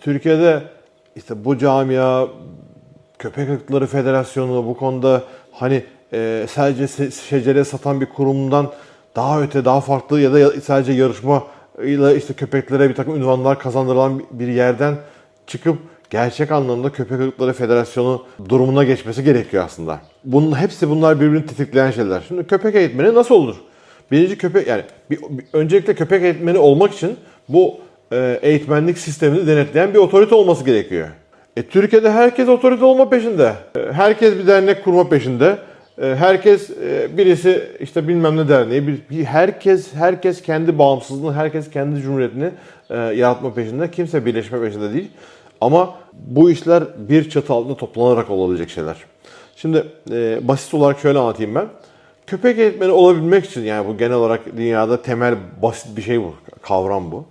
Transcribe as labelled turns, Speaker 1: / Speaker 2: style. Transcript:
Speaker 1: Türkiye'de işte bu camia, Köpek Irkları Federasyonu bu konuda hani e, sadece şecere satan bir kurumdan daha öte, daha farklı ya da sadece yarışma ile işte köpeklere bir takım ünvanlar kazandırılan bir yerden çıkıp gerçek anlamda Köpek Irkları Federasyonu durumuna geçmesi gerekiyor aslında. Bunun hepsi bunlar birbirini tetikleyen şeyler. Şimdi köpek eğitmeni nasıl olur? Birinci köpek yani bir, bir- öncelikle köpek eğitmeni olmak için bu eğitmenlik sistemini denetleyen bir otorite olması gerekiyor. E, Türkiye'de herkes otorite olma peşinde. E, herkes bir dernek kurma peşinde. E, herkes e, birisi işte bilmem ne derneği, bir, herkes herkes kendi bağımsızlığını, herkes kendi cumhuriyetini e, yaratma peşinde. Kimse birleşme peşinde değil. Ama bu işler bir çatı altında toplanarak olabilecek şeyler. Şimdi e, basit olarak şöyle anlatayım ben. Köpek eğitmeni olabilmek için yani bu genel olarak dünyada temel basit bir şey bu, kavram bu.